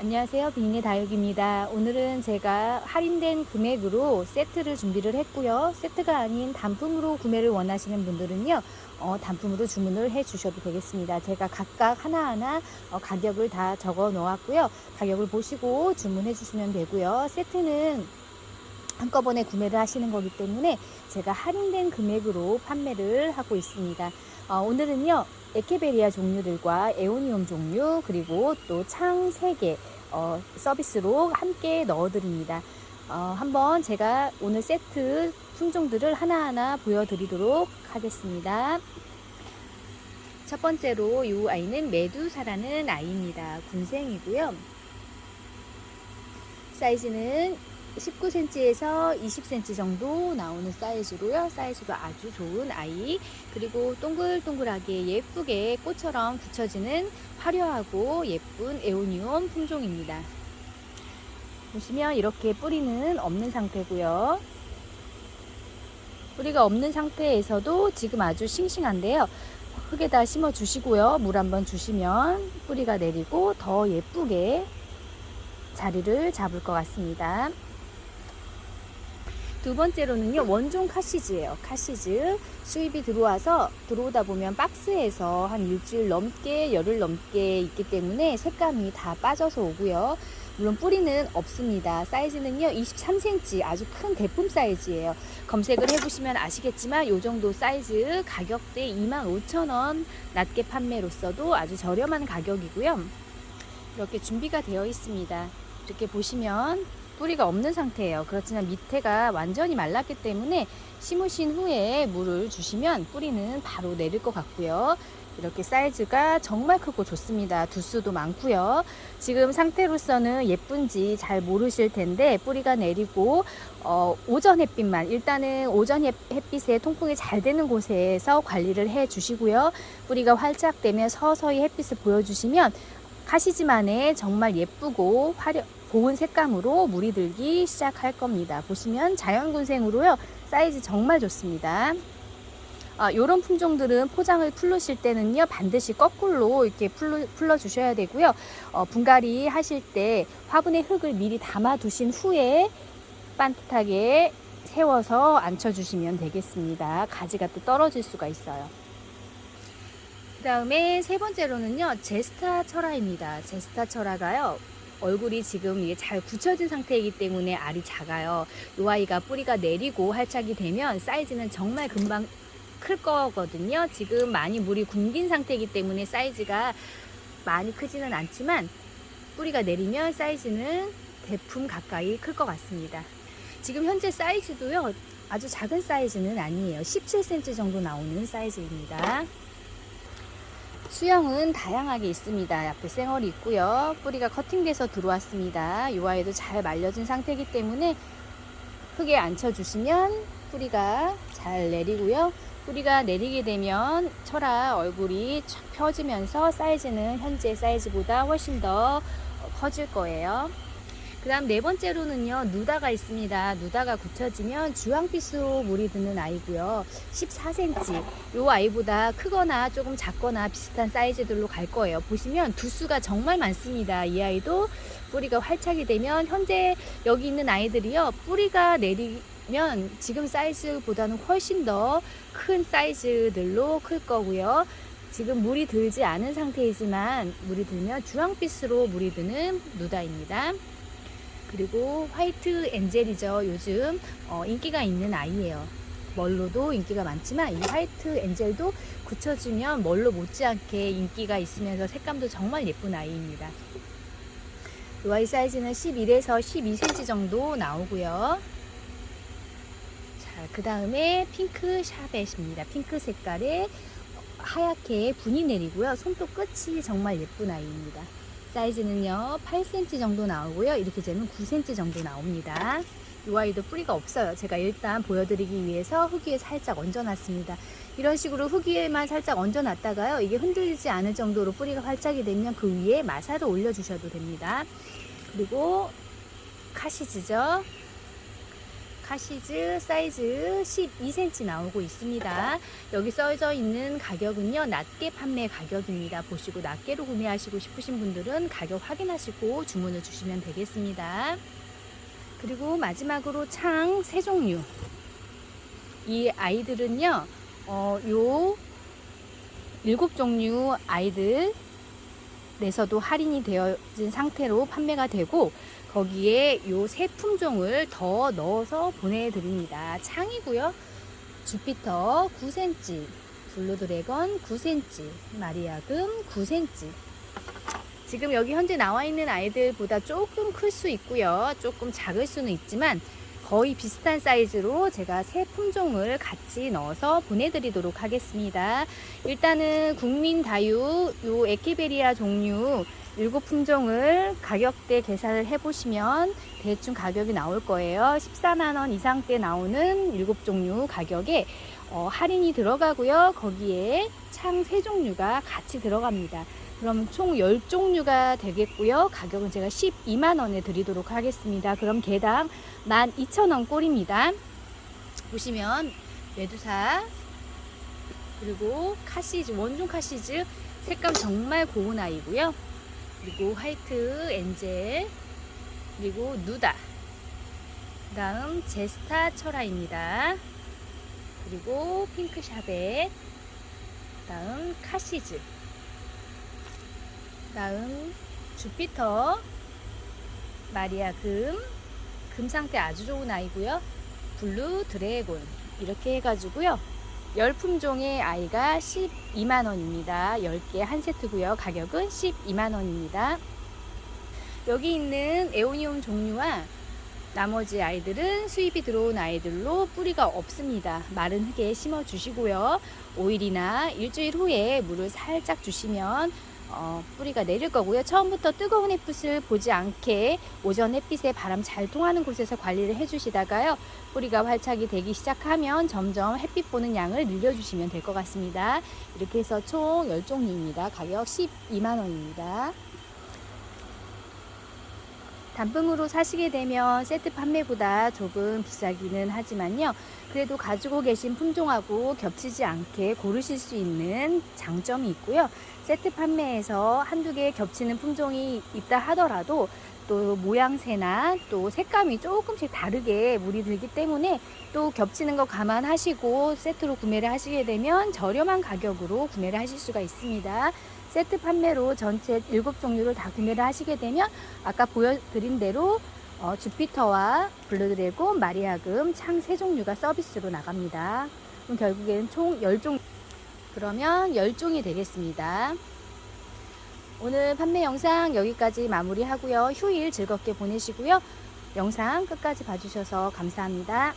안녕하세요. 비닝의 다육입니다. 오늘은 제가 할인된 금액으로 세트를 준비를 했고요. 세트가 아닌 단품으로 구매를 원하시는 분들은요. 어, 단품으로 주문을 해 주셔도 되겠습니다. 제가 각각 하나하나 어, 가격을 다 적어 놓았고요. 가격을 보시고 주문해 주시면 되고요. 세트는 한꺼번에 구매를 하시는 거기 때문에 제가 할인된 금액으로 판매를 하고 있습니다. 어, 오늘은요. 에케베리아 종류들과 에오니움 종류 그리고 또 창 3개 어, 서비스로 함께 넣어드립니다. 어, 한번 제가 오늘 세트 품종들을 하나하나 보여드리도록 하겠습니다. 첫 번째로 이 아이는 메두사라는 아이입니다. 군생이고요. 사이즈는 19cm에서 20cm 정도 나오는 사이즈로요. 사이즈도 아주 좋은 아이. 그리고 동글동글하게 예쁘게 꽃처럼 붙여지는 화려하고 예쁜 에오니움 품종입니다. 보시면 이렇게 뿌리는 없는 상태고요. 뿌리가 없는 상태에서도 지금 아주 싱싱한데요. 흙에다 심어 주시고요. 물 한번 주시면 뿌리가 내리고 더 예쁘게 자리를 잡을 것 같습니다. 두 번째로는요 원종 카시즈예요. 카시즈. 수입이 들어와서 들어오다 보면 박스에서 한 일주일 넘게 열흘 넘게 있기 때문에 색감이 다 빠져서 오고요. 물론 뿌리는 없습니다. 사이즈는요 23cm 아주 큰 대품 사이즈예요. 검색을 해보시면 아시겠지만 이 정도 사이즈 가격대 25,000원 낮게 판매로서도 아주 저렴한 가격이고요. 이렇게 준비가 되어 있습니다. 이렇게 보시면 뿌리가 없는 상태예요. 그렇지만 밑에가 완전히 말랐기 때문에 심으신 후에 물을 주시면 뿌리는 바로 내릴 것 같고요. 이렇게 사이즈가 정말 크고 좋습니다. 두수도 많고요. 지금 상태로서는 예쁜지 잘 모르실 텐데 뿌리가 내리고 어, 오전 햇빛만 일단은 오전 햇빛에 통풍이 잘 되는 곳에서 관리를 해 주시고요. 뿌리가 활짝 되면 서서히 햇빛을 보여주시면 카시지만의 정말 예쁘고 화려 고운 색감으로 물이 들기 시작할 겁니다. 보시면 자연군생으로요. 사이즈 정말 좋습니다. 아, 요런 품종들은 포장을 풀르실 때는요 반드시 거꾸로 이렇게 풀러, 주셔야 되고요 어, 분갈이 하실 때 화분에 흙을 미리 담아 두신 후에 반듯하게 세워서 앉혀 주시면 되겠습니다 가지가 또 떨어질 수가 있어요 그 다음에 세 번째로는요 제스타 철화입니다 제스타 철화가요 얼굴이 지금 이게 잘 굳혀진 상태이기 때문에 알이 작아요. 이 아이가 뿌리가 내리고 활착이 되면 사이즈는 정말 금방 클 거거든요. 지금 많이 물이 굶긴 상태이기 때문에 사이즈가 많이 크지는 않지만 뿌리가 내리면 사이즈는 대품 가까이 클 것 같습니다. 지금 현재 사이즈도요. 아주 작은 사이즈는 아니에요. 17cm 정도 나오는 사이즈입니다. 수영은 다양하게 있습니다. 앞에 쌩얼이 있고요. 뿌리가 커팅돼서 들어왔습니다. 이 아이도 잘 말려진 상태이기 때문에 흙에 앉혀주시면 뿌리가 잘 내리고요. 뿌리가 내리게 되면 철아 얼굴이 쫙 펴지면서 사이즈는 현재 사이즈보다 훨씬 더 커질 거예요. 그 다음 네 번째로는요, 누다가 있습니다. 누다가 굳혀지면 주황빛으로 물이 드는 아이고요. 14cm. 이 아이보다 크거나 조금 작거나 비슷한 사이즈들로 갈 거예요. 보시면 두수가 정말 많습니다. 이 아이도 뿌리가 활착이 되면 현재 여기 있는 아이들이요, 뿌리가 내리 면 지금 사이즈보다는 훨씬 더 큰 사이즈들로 클 거고요. 지금 물이 들지 않은 상태이지만 물이 들면 주황빛으로 물이 드는 누다입니다. 그리고 화이트 엔젤이죠. 요즘 어, 인기가 있는 아이예요. 멀로도 인기가 많지만 이 화이트 엔젤도 굳혀주면 멀로 못지않게 인기가 있으면서 색감도 정말 예쁜 아이입니다. 이 아이 사이즈는 11에서 12cm 정도 나오고요. 자, 그 다음에 핑크 샤벳입니다. 핑크 색깔에 하얗게 분이 내리고요. 손톱 끝이 정말 예쁜 아이입니다. 사이즈는요 8cm 정도 나오고요. 이렇게 재면 9cm 정도 나옵니다. 이 아이도 뿌리가 없어요. 제가 일단 보여드리기 위해서 흙 위에 살짝 얹어놨습니다. 이런 식으로 흙 위에만 살짝 얹어놨다가요 이게 흔들리지 않을 정도로 뿌리가 활짝이 되면 그 위에 마사를 올려주셔도 됩니다. 그리고 카시즈죠 카시즈 사이즈 12cm 나오고 있습니다. 여기 써져 있는 가격은요, 낱개 판매 가격입니다. 보시고 낱개로 구매하시고 싶으신 분들은 가격 확인하시고 주문을 주시면 되겠습니다. 그리고 마지막으로 창 세 종류. 이 아이들은요, 어, 요 일곱 종류 아이들 내서도 할인이 되어진 상태로 판매가 되고 거기에 요 세 품종을 더 넣어서 보내드립니다. 창이고요. 주피터 9cm, 블루드래건 9cm, 마리아금 9cm. 지금 여기 현재 나와 있는 아이들보다 조금 클 수 있고요. 조금 작을 수는 있지만 거의 비슷한 사이즈로 제가 새 품종을 같이 넣어서 보내드리도록 하겠습니다. 일단은 국민 다유 요 에키베리아 종류 일곱 품종을 가격대 계산을 해보시면 대충 가격이 나올 거예요. 14만원 이상대 나오는 일곱 종류 가격에 어, 할인이 들어가고요. 거기에 창 세 종류가 같이 들어갑니다. 그럼 총 10종류가 되겠고요. 가격은 제가 12만원에 드리도록 하겠습니다. 그럼 개당 12,000원 꼴입니다. 보시면 메두사 그리고 카시즈 원종 카시즈 색감 정말 고운 아이고요. 그리고 화이트 엔젤 그리고 누다 다음 제스타 철화입니다. 그리고 핑크 샤벳 다음 카시즈 다음 주피터 마리아 금, 금 상태 아주 좋은 아이고요. 블루 드래곤 이렇게 해가지고요. 열 품종의 아이가 12만 원입니다. 10개 한 세트고요. 가격은 12만 원입니다. 여기 있는 에오니움 종류와 나머지 아이들은 수입이 들어온 아이들로 뿌리가 없습니다. 마른 흙에 심어 주시고요. 5일이나 일주일 후에 물을 살짝 주시면 어, 뿌리가 내릴 거고요. 처음부터 뜨거운 햇빛을 보지 않게 오전 햇빛에 바람 잘 통하는 곳에서 관리를 해주시다가요. 뿌리가 활착이 되기 시작하면 점점 햇빛 보는 양을 늘려주시면 될 것 같습니다. 이렇게 해서 총 10종류입니다. 가격 12만원입니다. 단품으로 사시게 되면 세트 판매보다 조금 비싸기는 하지만요. 그래도 가지고 계신 품종하고 겹치지 않게 고르실 수 있는 장점이 있고요. 세트 판매에서 한두 개 겹치는 품종이 있다 하더라도 또 모양새나 또 색감이 조금씩 다르게 물이 들기 때문에 또 겹치는 거 감안하시고 세트로 구매를 하시게 되면 저렴한 가격으로 구매를 하실 수가 있습니다. 세트 판매로 전체 7종류를 다 구매를 하시게 되면 아까 보여드린 대로 어, 주피터와 블루드래곤, 마리아금, 창세 종류가 서비스로 나갑니다. 그럼 결국에는 총 10종 그러면 10종이 되겠습니다. 오늘 판매 영상 여기까지 마무리하고요. 휴일 즐겁게 보내시고요. 영상 끝까지 봐주셔서 감사합니다.